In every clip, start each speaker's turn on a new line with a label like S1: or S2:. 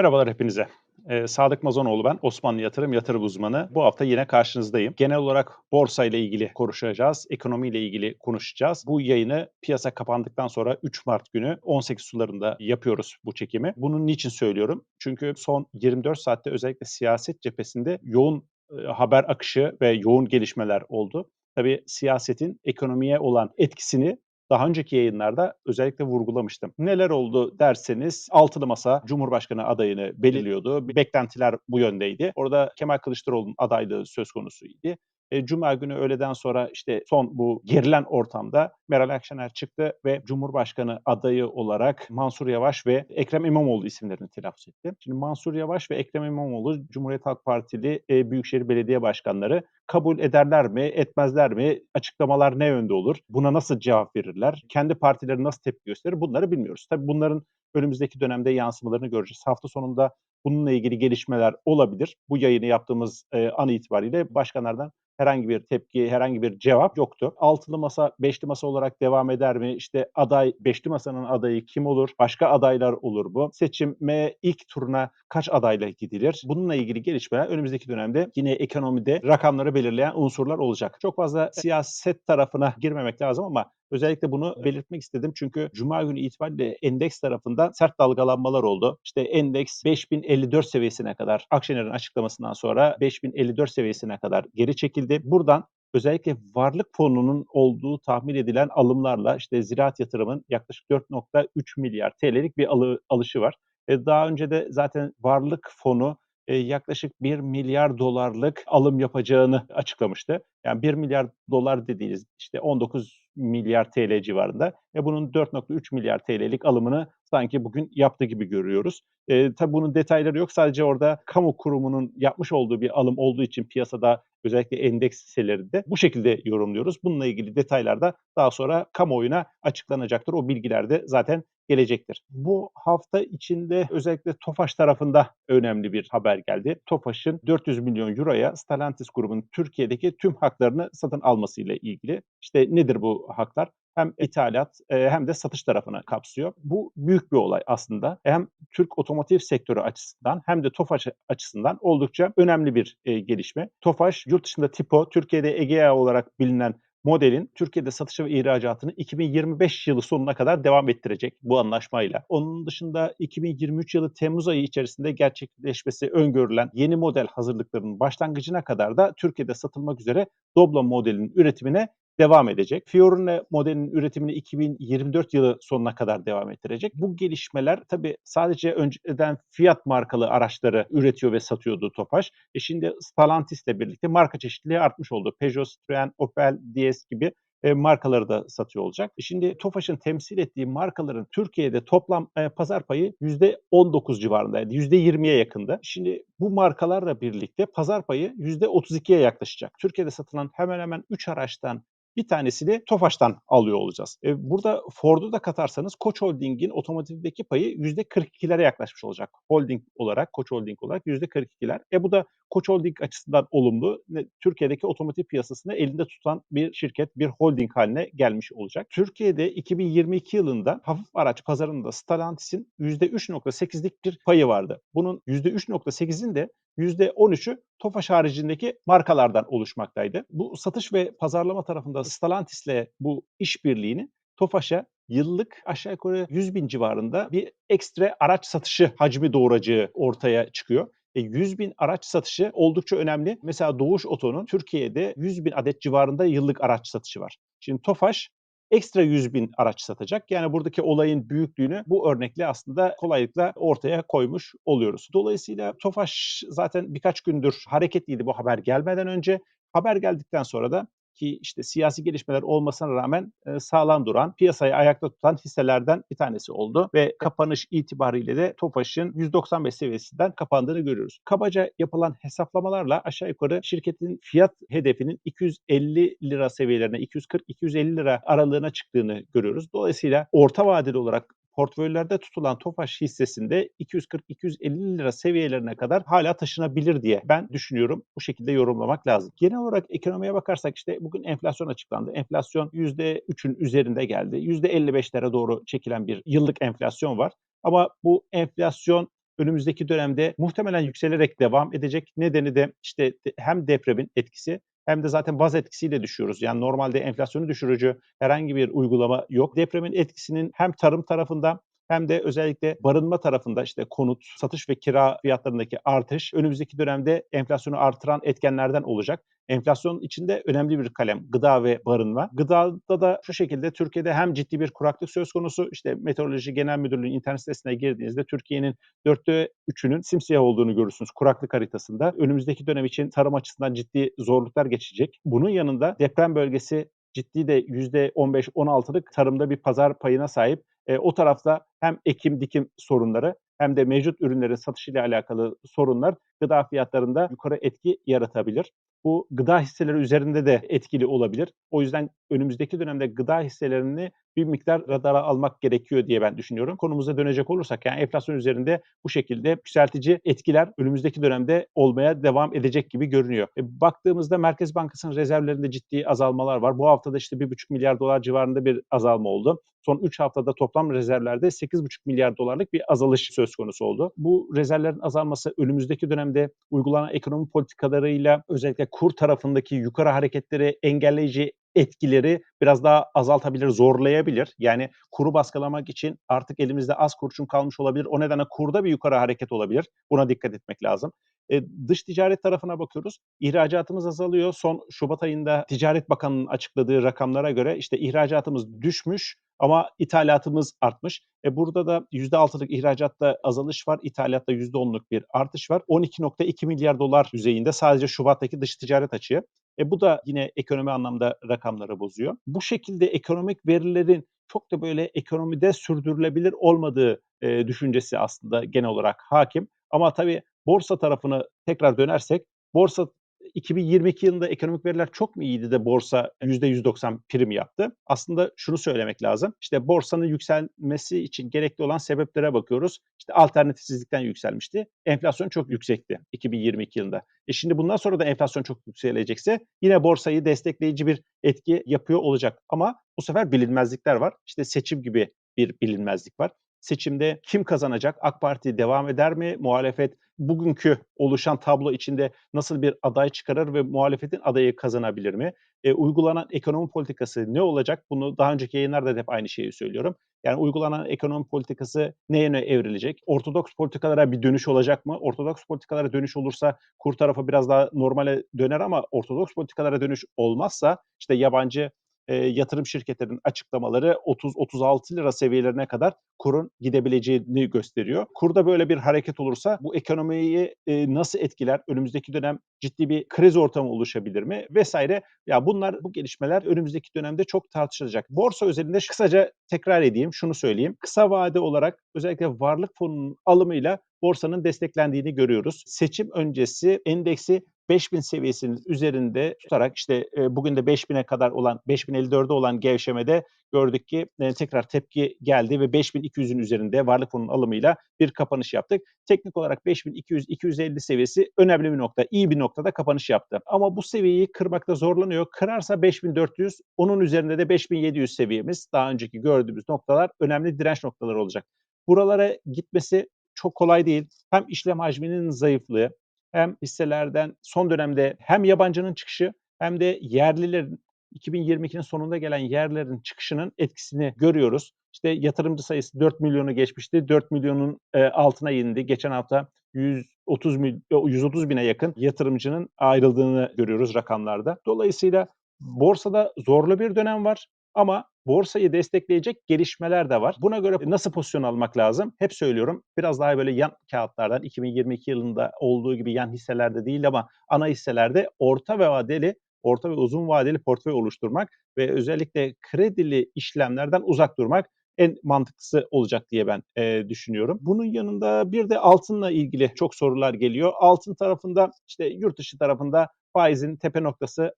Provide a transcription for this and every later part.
S1: Merhabalar hepinize. Ee, Sadık Mazonoğlu ben, Osmanlı Yatırım Yatırım Uzmanı. Bu hafta yine karşınızdayım. Genel olarak borsa ile ilgili konuşacağız, ekonomi ile ilgili konuşacağız. Bu yayını piyasa kapandıktan sonra 3 Mart günü 18 sularında yapıyoruz bu çekimi. Bunun niçin söylüyorum? Çünkü son 24 saatte özellikle siyaset cephesinde yoğun e, haber akışı ve yoğun gelişmeler oldu. Tabii siyasetin ekonomiye olan etkisini daha önceki yayınlarda özellikle vurgulamıştım. Neler oldu derseniz altılı masa Cumhurbaşkanı adayını belirliyordu. Beklentiler bu yöndeydi. Orada Kemal Kılıçdaroğlu'nun adaylığı söz konusuydu. E, Cuma günü öğleden sonra işte son bu gerilen ortamda Meral Akşener çıktı ve Cumhurbaşkanı adayı olarak Mansur Yavaş ve Ekrem İmamoğlu isimlerini telaffuz etti. Şimdi Mansur Yavaş ve Ekrem İmamoğlu Cumhuriyet Halk Partili e, Büyükşehir Belediye Başkanları kabul ederler mi, etmezler mi? Açıklamalar ne yönde olur? Buna nasıl cevap verirler? Kendi partileri nasıl tepki gösterir? Bunları bilmiyoruz. Tabii bunların önümüzdeki dönemde yansımalarını göreceğiz. Hafta sonunda bununla ilgili gelişmeler olabilir. Bu yayını yaptığımız e, an itibariyle başkanlardan herhangi bir tepki, herhangi bir cevap yoktu. Altılı masa, beşli masa olarak devam eder mi? İşte aday, beşli masanın adayı kim olur? Başka adaylar olur mu? Seçime ilk turuna kaç adayla gidilir? Bununla ilgili gelişmeler önümüzdeki dönemde yine ekonomide rakamları belirleyen unsurlar olacak. Çok fazla siyaset tarafına girmemek lazım ama Özellikle bunu belirtmek istedim çünkü Cuma günü itibariyle endeks tarafında sert dalgalanmalar oldu. İşte endeks 5054 seviyesine kadar Akşener'in açıklamasından sonra 5054 seviyesine kadar geri çekildi. Buradan özellikle varlık fonunun olduğu tahmin edilen alımlarla işte ziraat yatırımın yaklaşık 4.3 milyar TL'lik bir alı, alışı var. E daha önce de zaten varlık fonu yaklaşık 1 milyar dolarlık alım yapacağını açıklamıştı. Yani 1 milyar dolar dediğiniz işte 19 milyar TL civarında ve bunun 4.3 milyar TL'lik alımını sanki bugün yaptı gibi görüyoruz. E, tabii bunun detayları yok. Sadece orada kamu kurumunun yapmış olduğu bir alım olduğu için piyasada özellikle endeks hisselerinde bu şekilde yorumluyoruz. Bununla ilgili detaylar da daha sonra kamuoyuna açıklanacaktır. O bilgiler de zaten gelecektir. Bu hafta içinde özellikle Tofaş tarafında önemli bir haber geldi. Tofaş'ın 400 milyon euroya Stellantis grubunun Türkiye'deki tüm haklarını satın almasıyla ilgili. İşte nedir bu haklar? Hem ithalat hem de satış tarafını kapsıyor. Bu büyük bir olay aslında. Hem Türk otomotiv sektörü açısından hem de Tofaş açısından oldukça önemli bir gelişme. Tofaş yurt dışında Tipo, Türkiye'de Egea olarak bilinen modelin Türkiye'de satışı ve ihracatını 2025 yılı sonuna kadar devam ettirecek bu anlaşmayla. Onun dışında 2023 yılı Temmuz ayı içerisinde gerçekleşmesi öngörülen yeni model hazırlıklarının başlangıcına kadar da Türkiye'de satılmak üzere Doblo modelinin üretimine devam edecek. Fiorino modelinin üretimini 2024 yılı sonuna kadar devam ettirecek. Bu gelişmeler tabii sadece önceden Fiat markalı araçları üretiyor ve satıyordu Tofaş. E şimdi Stellantis ile birlikte marka çeşitliliği artmış oldu. Peugeot, Citroen, Opel, DS gibi e, markaları da satıyor olacak. E şimdi Tofaş'ın temsil ettiği markaların Türkiye'de toplam e, pazar payı %19 civarındaydı. %20'ye yakındı. Şimdi bu markalarla birlikte pazar payı %32'ye yaklaşacak. Türkiye'de satılan hemen hemen 3 araçtan bir tanesini Tofaş'tan alıyor olacağız. E, burada Ford'u da katarsanız Koç Holding'in otomotivdeki payı %42'lere yaklaşmış olacak. Holding olarak, Koç Holding olarak %42'ler. E bu da Koç Holding açısından olumlu. Türkiye'deki otomotiv piyasasını elinde tutan bir şirket, bir holding haline gelmiş olacak. Türkiye'de 2022 yılında hafif araç pazarında Stellantis'in %3.8'lik bir payı vardı. Bunun %3.8'in de %13'ü Tofaş haricindeki markalardan oluşmaktaydı. Bu satış ve pazarlama tarafında Stellantis'le bu işbirliğini Tofaş'a yıllık aşağı yukarı 100 bin civarında bir ekstra araç satışı hacmi doğuracağı ortaya çıkıyor. E, 100 bin araç satışı oldukça önemli. Mesela Doğuş Oto'nun Türkiye'de 100 bin adet civarında yıllık araç satışı var. Şimdi Tofaş ekstra 100 bin araç satacak. Yani buradaki olayın büyüklüğünü bu örnekle aslında kolaylıkla ortaya koymuş oluyoruz. Dolayısıyla Tofaş zaten birkaç gündür hareketliydi bu haber gelmeden önce. Haber geldikten sonra da ki işte siyasi gelişmeler olmasına rağmen e, sağlam duran, piyasayı ayakta tutan hisselerden bir tanesi oldu ve kapanış itibariyle de Tofaş'ın 195 seviyesinden kapandığını görüyoruz. Kabaca yapılan hesaplamalarla aşağı yukarı şirketin fiyat hedefinin 250 lira seviyelerine, 240-250 lira aralığına çıktığını görüyoruz. Dolayısıyla orta vadeli olarak portföylerde tutulan Tofaş hissesinde 240-250 lira seviyelerine kadar hala taşınabilir diye ben düşünüyorum. Bu şekilde yorumlamak lazım. Genel olarak ekonomiye bakarsak işte bugün enflasyon açıklandı. Enflasyon %3'ün üzerinde geldi. %55'lere doğru çekilen bir yıllık enflasyon var. Ama bu enflasyon önümüzdeki dönemde muhtemelen yükselerek devam edecek. Nedeni de işte hem depremin etkisi hem de zaten baz etkisiyle düşüyoruz. Yani normalde enflasyonu düşürücü herhangi bir uygulama yok. Depremin etkisinin hem tarım tarafında hem de özellikle barınma tarafında işte konut, satış ve kira fiyatlarındaki artış önümüzdeki dönemde enflasyonu artıran etkenlerden olacak. Enflasyon içinde önemli bir kalem gıda ve barınma. Gıdada da şu şekilde Türkiye'de hem ciddi bir kuraklık söz konusu işte Meteoroloji Genel Müdürlüğü'nün internet sitesine girdiğinizde Türkiye'nin dörtte üçünün simsiyah olduğunu görürsünüz kuraklık haritasında. Önümüzdeki dönem için tarım açısından ciddi zorluklar geçecek. Bunun yanında deprem bölgesi ciddi de %15-16'lık tarımda bir pazar payına sahip. E, o tarafta hem ekim dikim sorunları hem de mevcut ürünlerin satışıyla alakalı sorunlar gıda fiyatlarında yukarı etki yaratabilir. Bu gıda hisseleri üzerinde de etkili olabilir. O yüzden önümüzdeki dönemde gıda hisselerini bir miktar radara almak gerekiyor diye ben düşünüyorum. Konumuza dönecek olursak yani enflasyon üzerinde bu şekilde yükseltici etkiler önümüzdeki dönemde olmaya devam edecek gibi görünüyor. E, baktığımızda Merkez Bankası'nın rezervlerinde ciddi azalmalar var. Bu haftada işte 1,5 milyar dolar civarında bir azalma oldu. Son 3 haftada toplam rezervlerde 8,5 milyar dolarlık bir azalış söz konusu oldu. Bu rezervlerin azalması önümüzdeki dönemde uygulanan ekonomi politikalarıyla özellikle kur tarafındaki yukarı hareketleri engelleyici etkileri biraz daha azaltabilir, zorlayabilir. Yani kuru baskılamak için artık elimizde az kurşun kalmış olabilir. O nedenle kurda bir yukarı hareket olabilir. Buna dikkat etmek lazım. E, dış ticaret tarafına bakıyoruz. İhracatımız azalıyor. Son Şubat ayında Ticaret Bakanı'nın açıkladığı rakamlara göre işte ihracatımız düşmüş ama ithalatımız artmış. E burada da %6'lık ihracatta azalış var, ithalatta %10'luk bir artış var. 12.2 milyar dolar düzeyinde sadece Şubat'taki dış ticaret açığı. E bu da yine ekonomi anlamda rakamları bozuyor. Bu şekilde ekonomik verilerin çok da böyle ekonomide sürdürülebilir olmadığı e, düşüncesi aslında genel olarak hakim. Ama tabii borsa tarafını tekrar dönersek borsa 2022 yılında ekonomik veriler çok mu iyiydi de borsa %190 prim yaptı? Aslında şunu söylemek lazım. İşte borsanın yükselmesi için gerekli olan sebeplere bakıyoruz. İşte alternatifsizlikten yükselmişti. Enflasyon çok yüksekti 2022 yılında. E şimdi bundan sonra da enflasyon çok yükselecekse yine borsayı destekleyici bir etki yapıyor olacak. Ama bu sefer bilinmezlikler var. İşte seçim gibi bir bilinmezlik var seçimde kim kazanacak? AK Parti devam eder mi? Muhalefet bugünkü oluşan tablo içinde nasıl bir aday çıkarır ve muhalefetin adayı kazanabilir mi? E, uygulanan ekonomi politikası ne olacak? Bunu daha önceki yayınlarda da hep aynı şeyi söylüyorum. Yani uygulanan ekonomi politikası ne yöne evrilecek? Ortodoks politikalara bir dönüş olacak mı? Ortodoks politikalara dönüş olursa kur tarafı biraz daha normale döner ama ortodoks politikalara dönüş olmazsa işte yabancı e, yatırım şirketlerinin açıklamaları 30-36 lira seviyelerine kadar kurun gidebileceğini gösteriyor. Kurda böyle bir hareket olursa bu ekonomiyi e, nasıl etkiler? Önümüzdeki dönem ciddi bir kriz ortamı oluşabilir mi? Vesaire. Ya bunlar bu gelişmeler önümüzdeki dönemde çok tartışılacak. Borsa özelinde kısaca tekrar edeyim, şunu söyleyeyim. Kısa vade olarak özellikle varlık fonunun alımıyla borsanın desteklendiğini görüyoruz. Seçim öncesi endeksi 5000 seviyesinin üzerinde tutarak işte e, bugün de 5000'e kadar olan 5054'e olan gevşemede gördük ki e, tekrar tepki geldi ve 5200'ün üzerinde varlık fonunun alımıyla bir kapanış yaptık. Teknik olarak 5200-250 seviyesi önemli bir nokta, iyi bir noktada kapanış yaptı. Ama bu seviyeyi kırmakta zorlanıyor. Kırarsa 5400, onun üzerinde de 5700 seviyemiz daha önceki gördüğümüz noktalar önemli direnç noktaları olacak. Buralara gitmesi çok kolay değil. Hem işlem hacminin zayıflığı hem hisselerden son dönemde hem yabancının çıkışı hem de yerlilerin 2022'nin sonunda gelen yerlerin çıkışının etkisini görüyoruz. İşte yatırımcı sayısı 4 milyonu geçmişti. 4 milyonun e, altına indi. Geçen hafta 130 mil, 130 bine yakın yatırımcının ayrıldığını görüyoruz rakamlarda. Dolayısıyla borsada zorlu bir dönem var ama borsayı destekleyecek gelişmeler de var. Buna göre nasıl pozisyon almak lazım? Hep söylüyorum. Biraz daha böyle yan kağıtlardan 2022 yılında olduğu gibi yan hisselerde değil ama ana hisselerde orta ve vadeli orta ve uzun vadeli portföy oluşturmak ve özellikle kredili işlemlerden uzak durmak en mantıklısı olacak diye ben e, düşünüyorum. Bunun yanında bir de altınla ilgili çok sorular geliyor. Altın tarafında işte yurt dışı tarafında faizin tepe noktası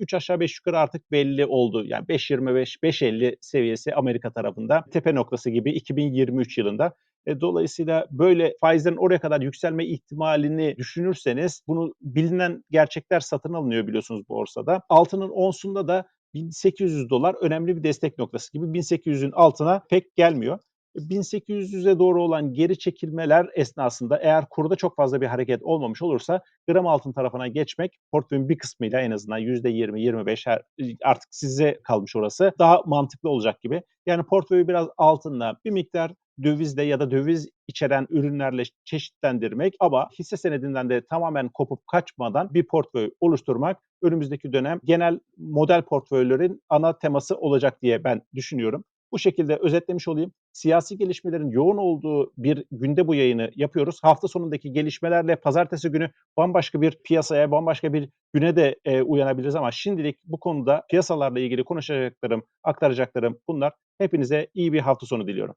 S1: 3 aşağı 5 yukarı artık belli oldu. Yani 5.25 5.50 seviyesi Amerika tarafında tepe noktası gibi 2023 yılında. E, dolayısıyla böyle faizlerin oraya kadar yükselme ihtimalini düşünürseniz bunu bilinen gerçekler satın alınıyor biliyorsunuz borsada. Altının onsunda da 1800 dolar önemli bir destek noktası gibi 1800'ün altına pek gelmiyor. 1800'e doğru olan geri çekilmeler esnasında eğer kurda çok fazla bir hareket olmamış olursa gram altın tarafına geçmek portföyün bir kısmıyla en azından %20-25 her- artık size kalmış orası daha mantıklı olacak gibi. Yani portföyü biraz altınla bir miktar dövizle ya da döviz içeren ürünlerle çeşitlendirmek ama hisse senedinden de tamamen kopup kaçmadan bir portföy oluşturmak önümüzdeki dönem genel model portföylerin ana teması olacak diye ben düşünüyorum. Bu şekilde özetlemiş olayım. Siyasi gelişmelerin yoğun olduğu bir günde bu yayını yapıyoruz. Hafta sonundaki gelişmelerle pazartesi günü bambaşka bir piyasaya, bambaşka bir güne de e, uyanabiliriz ama şimdilik bu konuda piyasalarla ilgili konuşacaklarım, aktaracaklarım bunlar. Hepinize iyi bir hafta sonu diliyorum.